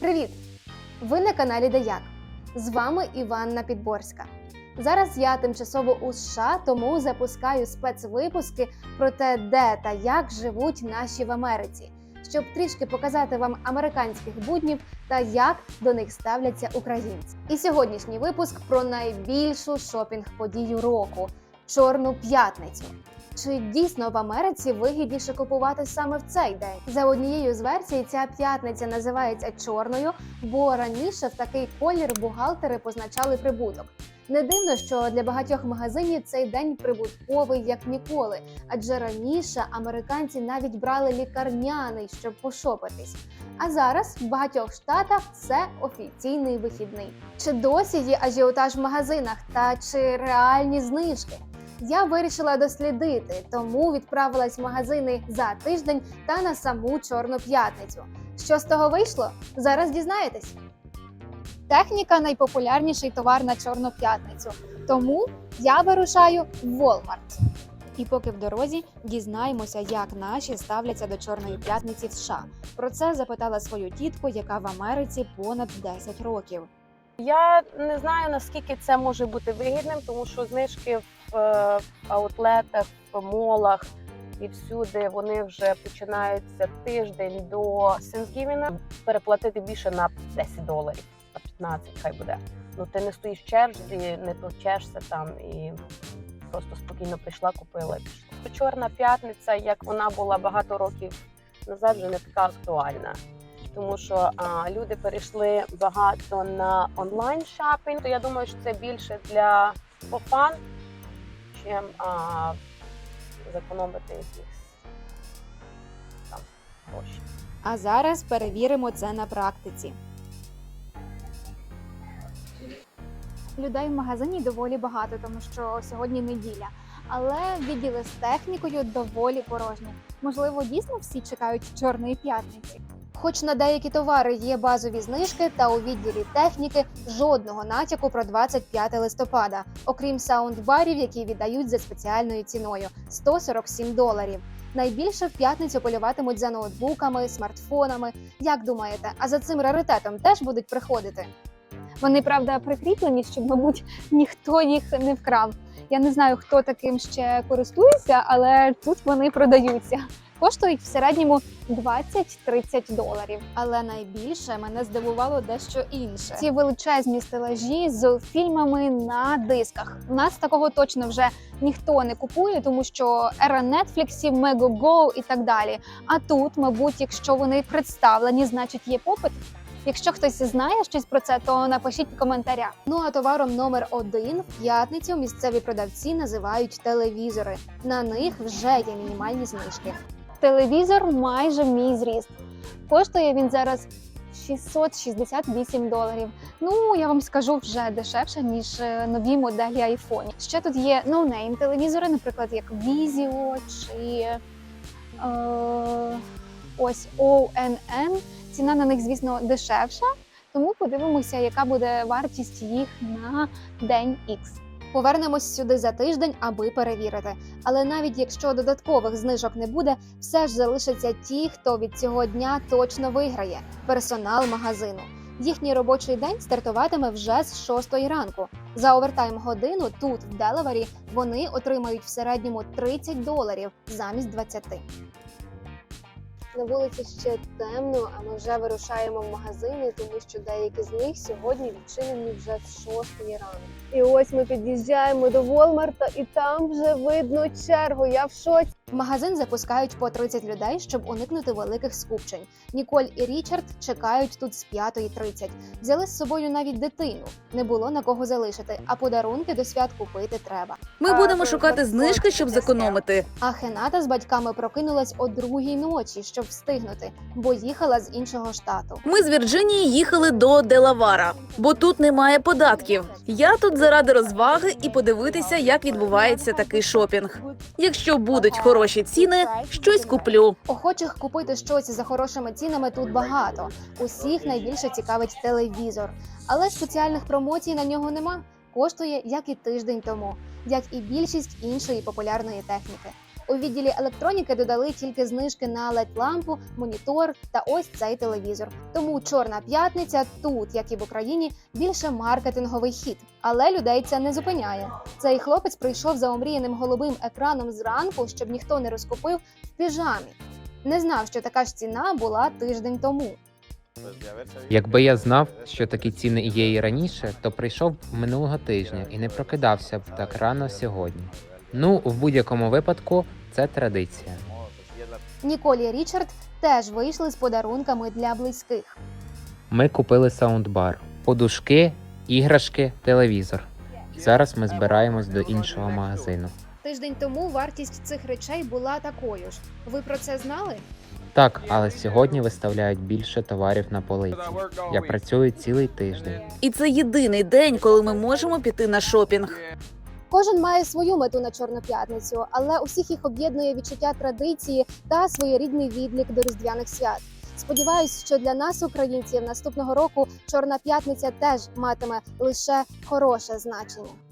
Привіт! Ви на каналі Даяк. З вами Іванна Підборська. Зараз я тимчасово у США, тому запускаю спецвипуски про те, де та як живуть наші в Америці, щоб трішки показати вам американських буднів та як до них ставляться українці. І сьогоднішній випуск про найбільшу шопінг-подію року Чорну п'ятницю. Чи дійсно в Америці вигідніше купувати саме в цей день? За однією з версій, ця п'ятниця називається чорною, бо раніше в такий колір бухгалтери позначали прибуток. Не дивно, що для багатьох магазинів цей день прибутковий як ніколи, адже раніше американці навіть брали лікарняний, щоб пошопитись. А зараз в багатьох штатах це офіційний вихідний. Чи досі є ажіотаж в магазинах та чи реальні знижки? Я вирішила дослідити, тому відправилась в магазини за тиждень та на саму Чорну п'ятницю. Що з того вийшло? Зараз дізнаєтесь. Техніка найпопулярніший товар на Чорну п'ятницю. Тому я вирушаю в Walmart. І поки в дорозі дізнаємося, як наші ставляться до Чорної п'ятниці в США. Про це запитала свою тітку, яка в Америці понад 10 років. Я не знаю наскільки це може бути вигідним, тому що знижки в е, аутлетах, в молах і всюди вони вже починаються тиждень до Thanksgiving. Переплатити більше на 10 доларів, на 15 хай буде. Ну ти не стоїш в черзі, не точешся там і просто спокійно прийшла, купила і. Чорна п'ятниця, як вона була багато років назад, вже не така актуальна тому що а, люди перейшли багато на онлайн шопінг. То я думаю, що це більше для пофан, чим а, зекономити якісь там гроші. А зараз перевіримо це на практиці. Людей в магазині доволі багато, тому що сьогодні неділя. Але відділи з технікою доволі порожні. Можливо, дійсно всі чекають чорної п'ятниці. Хоч на деякі товари є базові знижки, та у відділі техніки жодного натяку про 25 листопада, окрім саундбарів, які віддають за спеціальною ціною 147 доларів. Найбільше в п'ятницю полюватимуть за ноутбуками, смартфонами. Як думаєте, а за цим раритетом теж будуть приходити? Вони правда прикріплені, щоб, мабуть, ніхто їх не вкрав. Я не знаю, хто таким ще користується, але тут вони продаються. Коштують в середньому 20-30 доларів. Але найбільше мене здивувало дещо інше. Ці величезні стелажі з фільмами на дисках. У нас такого точно вже ніхто не купує, тому що ера Нетфліксів, Мегого і так далі. А тут, мабуть, якщо вони представлені, значить є попит. Якщо хтось знає щось про це, то напишіть в коментарях. Ну а товаром номер один в п'ятницю місцеві продавці називають телевізори. На них вже є мінімальні знижки. Телевізор майже мій зріст. Коштує він зараз 668 доларів. Ну я вам скажу вже дешевше ніж е, нові моделі айфонів. Ще тут є ноунейм телевізори, наприклад, як Vizio чи е, ось ONN. Ціна на них, звісно, дешевша. Тому подивимося, яка буде вартість їх на день X. Повернемось сюди за тиждень, аби перевірити. Але навіть якщо додаткових знижок не буде, все ж залишаться ті, хто від цього дня точно виграє персонал магазину. Їхній робочий день стартуватиме вже з 6 ранку. За овертайм годину тут, в Делавері, вони отримають в середньому 30 доларів замість 20. На вулиці ще темно, а ми вже вирушаємо в магазини, тому що деякі з них сьогодні відчинені вже з 6 ранку. І ось ми під'їжджаємо до Волмарта, і там вже видно чергу. Я в шоці. В магазин запускають по 30 людей, щоб уникнути великих скупчень. Ніколь і Річард чекають тут з 5.30. Взяли з собою навіть дитину. Не було на кого залишити, а подарунки до свят купити треба. Ми будемо шукати знижки, щоб зекономити. А Хената з батьками прокинулась о другій ночі, щоб встигнути, бо їхала з іншого штату. Ми з Вірджинії їхали до Делавара, бо тут немає податків. Я тут заради розваги і подивитися, як відбувається такий шопінг. Якщо будуть хороші ціни, щось куплю. Охочих купити щось за хорошими цінами тут багато. Усіх найбільше цікавить телевізор, але спеціальних промоцій на нього нема. Коштує як і тиждень тому, як і більшість іншої популярної техніки. У відділі електроніки додали тільки знижки на led лампу монітор та ось цей телевізор. Тому чорна п'ятниця тут, як і в Україні, більше маркетинговий хід. Але людей це не зупиняє. Цей хлопець прийшов за омріяним голубим екраном зранку, щоб ніхто не розкупив в піжамі. Не знав, що така ж ціна була тиждень тому. Якби я знав, що такі ціни є і раніше, то прийшов минулого тижня і не прокидався б так рано сьогодні. Ну, в будь-якому випадку, це традиція. Ніколі і Річард теж вийшли з подарунками для близьких. Ми купили саундбар, подушки, іграшки, телевізор. Зараз ми збираємось до іншого магазину. Тиждень тому вартість цих речей була такою ж. Ви про це знали? Так, але сьогодні виставляють більше товарів на полиці. Я працюю цілий тиждень. І це єдиний день, коли ми можемо піти на шопінг. Кожен має свою мету на чорну п'ятницю, але усіх їх об'єднує відчуття традиції та своєрідний відлік до різдвяних свят. Сподіваюсь, що для нас, українців, наступного року чорна п'ятниця теж матиме лише хороше значення.